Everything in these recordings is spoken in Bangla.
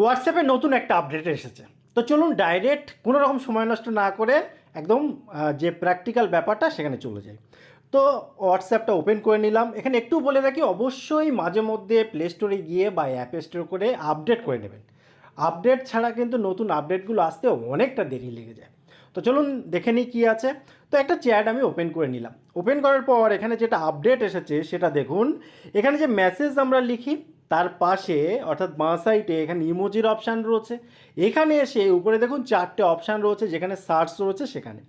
হোয়াটসঅ্যাপে নতুন একটা আপডেট এসেছে। তো চলুন ডাইরেক্ট কোনো রকম সময় নষ্ট না করে একদম যে প্র্যাকটিক্যাল ব্যাপারটা সেখানে চলে যাই। তো হোয়াটসঅ্যাপটা ওপেন করে নিলাম। এখানে একটু বলে রাখি, অবশ্যই মাঝে মধ্যে প্লে স্টোরে গিয়ে বা অ্যাপ স্টোর করে আপডেট করে নেবেন। আপডেট ছাড়া কিন্তু নতুন আপডেটগুলো আসতে অনেকটা দেরি লেগে যায়। তো চলুন দেখে নিই কী আছে। তো একটা চ্যাট আমি ওপেন করে নিলাম। ওপেন করার পর এখানে যেটা আপডেট এসেছে সেটা দেখুন। এখানে যে মেসেজ আমরা লিখি তার পাশে, অর্থাৎ বাঁ সাইডে এখানে ইমোজির অপশান রয়েছে। এখানে এসে উপরে দেখুন চারটে অপশান রয়েছে, যেখানে সার্চ রয়েছে সেখানে।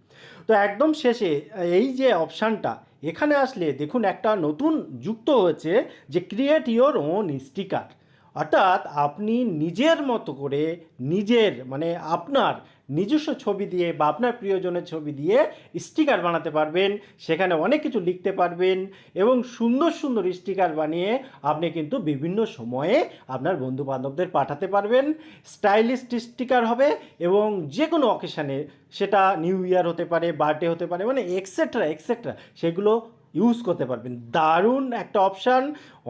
তো একদম শেষে এই যে অপশানটা এখানে আসলে দেখুন একটা নতুন যুক্ত হয়েছে যে ক্রিয়েট ইওর ওন স্টিকার অর্থাৎ আপনি নিজের মতো করে নিজের মানে আপনার নিজস্ব ছবি দিয়ে বা আপনার প্রিয়জনের ছবি দিয়ে স্টিকার বানাতে পারবেন। সেখানে অনেক কিছু লিখতে পারবেন এবং সুন্দর সুন্দর স্টিকার বানিয়ে আপনি কিন্তু বিভিন্ন সময়ে আপনার বন্ধু বান্ধবদের পাঠাতে পারবেন। স্টাইলিশ স্টিকার হবে এবং যে কোনো অকেশানে সেটা নিউ ইয়ার হতে পারে বার্থডে হতে পারে মানে এক্সেট্রা এক্সেট্রা সেগুলো ইউজ করতে পারবেন। দারুণ একটা অপশান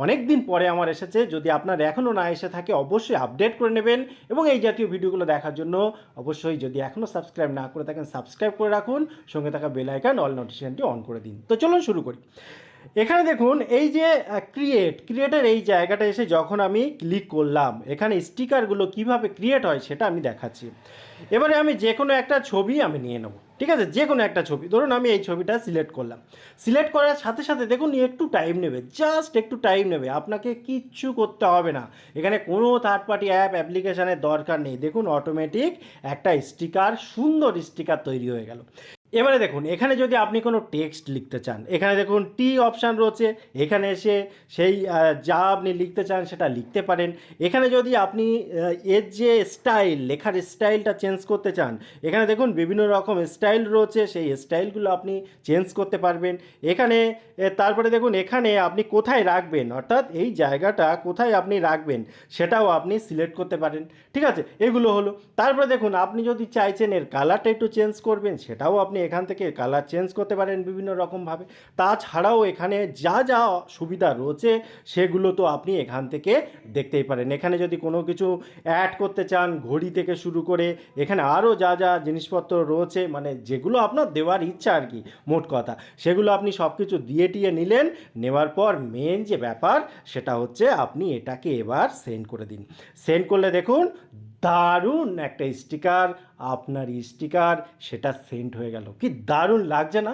অনেক দিন পরে আমার এসেছে। যদি আপনার এখনও না এসে থাকে, অবশ্যই আপডেট করে নেবেন এবং এই জাতীয় ভিডিওগুলো দেখার জন্য অবশ্যই যদি এখনও সাবস্ক্রাইব না করে থাকেন সাবস্ক্রাইব করে রাখুন। সঙ্গে থাকা বেল অল নোটিফিকেশনটি অন করে দিন। তো চলুন শুরু করি। এখানে দেখুন, এই যে ক্রিয়েট ক্রিয়েটের এই জায়গাটা এসে যখন আমি ক্লিক করলাম, এখানে স্টিকারগুলো কীভাবে ক্রিয়েট হয় সেটা আমি দেখাচ্ছি। এবারে আমি যে কোনো একটা ছবি আমি নিয়ে নেব, ঠিক আছে? যে কোনো একটা ছবি, ধরুন আমি এই ছবিটা সিলেক্ট করলাম। সিলেক্ট করার সাথে সাথে দেখুন, একটু টাইম নেবে জাস্ট একটু টাইম নেবে, আপনাকে কিচ্ছু করতে হবে না। এখানে কোনো থার্ড পার্টি অ্যাপ অ্যাপ্লিকেশানের দরকার নেই। দেখুন অটোমেটিক একটা স্টিকার সুন্দর স্টিকার তৈরি হয়ে গেল। এবারে দেখুন, এখানে যদি আপনি কোনো টেক্সট লিখতে চান, এখানে দেখুন টি অপশান রয়েছে, এখানে এসে সেই যা আপনি লিখতে চান সেটা লিখতে পারেন। এখানে যদি আপনি এর যে স্টাইল, লেখার স্টাইলটা চেঞ্জ করতে চান, এখানে দেখুন বিভিন্ন রকম স্টাইল রয়েছে, সেই স্টাইলগুলো আপনি চেঞ্জ করতে পারবেন। এখানে তারপরে দেখুন, এখানে আপনি কোথায় রাখবেন, অর্থাৎ এই জায়গাটা কোথায় আপনি রাখবেন, সেটাও আপনি সিলেক্ট করতে পারেন। ঠিক আছে? এগুলো হলো। তারপরে দেখুন, আপনি যদি চাইছেন এর কালারটা একটু চেঞ্জ করবেন, সেটাও আপনি এখান থেকে কালার চেঞ্জ করতে পারেন বিভিন্ন রকমভাবে তাছাড়াও এখানে যা যা সুবিধা রয়েছে, সেগুলো তো আপনি এখান থেকে দেখতেই পারেন। এখানে যদি কোনো কিছু অ্যাড করতে চান, ঘড়ি থেকে শুরু করে, এখানে আরও যা যা জিনিসপত্র রয়েছে মানে যেগুলো আপনার দেওয়ার ইচ্ছা আর কি, মোট কথা, সেগুলো আপনি সব কিছু দিয়ে টিয়ে নিলেন, নেওয়ার পর মেন যে ব্যাপার, সেটা হচ্ছে আপনি এটাকে এবার সেন্ড করে দিন। সেন্ড করলে দেখুন দারুণ একটা স্টিকার, আপনার স্টিকার, সেটা সেন্ড হয়ে গেল। কি দারুণ লাগছে না?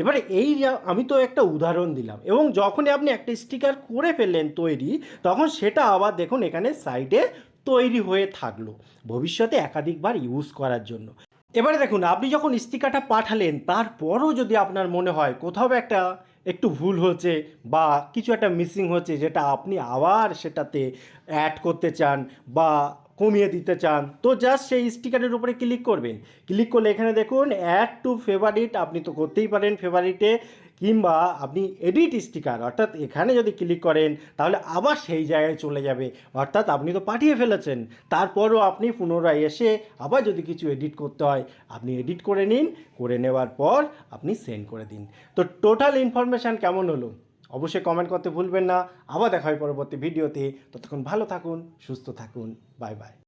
এবারে এই আমি তো একটা উদাহরণ দিলাম এবং যখনই আপনি একটা স্টিকার করে ফেললেন তৈরি, তখন সেটা আবার দেখুন এখানে সাইডে তৈরি হয়ে থাকল, ভবিষ্যতে একাধিকবার ইউজ করার জন্য। এবারে দেখুন, আপনি যখন স্টিকারটা পাঠালেন, তারপরও যদি আপনার মনে হয় কোথাও একটা একটু ভুল হচ্ছে বা কিছু একটা মিসিং হচ্ছে, যেটা আপনি আবার সেটাতে অ্যাড করতে চান বা কমিয়ে দিতে চান, তো জাস্ট সেই স্টিকারের উপরে ক্লিক করবেন। ক্লিক করলে এখানে দেখুন অ্যাড টু ফেভারিট আপনি তো করতেই পারেন ফেভারিটে কিংবা আপনি এডিট স্টিকার অর্থাৎ এখানে যদি ক্লিক করেন, তাহলে আবার সেই জায়গায় চলে যাবে। অর্থাৎ আপনি তো পাঠিয়ে ফেলেছেন, তারপরও আপনি পুনরায় এসে আবার যদি কিছু এডিট করতে হয়, আপনি এডিট করে নিন, করে নেওয়ার পর আপনি সেন্ড করে দিন। তো টোটাল ইনফরমেশান কেমন হলো? অবশ্যই কমেন্ট করতে ভুলবেন না। আবার দেখা হয় পরবর্তী ভিডিওতে ততক্ষণ ভালো থাকুন, সুস্থ থাকুন। Bye bye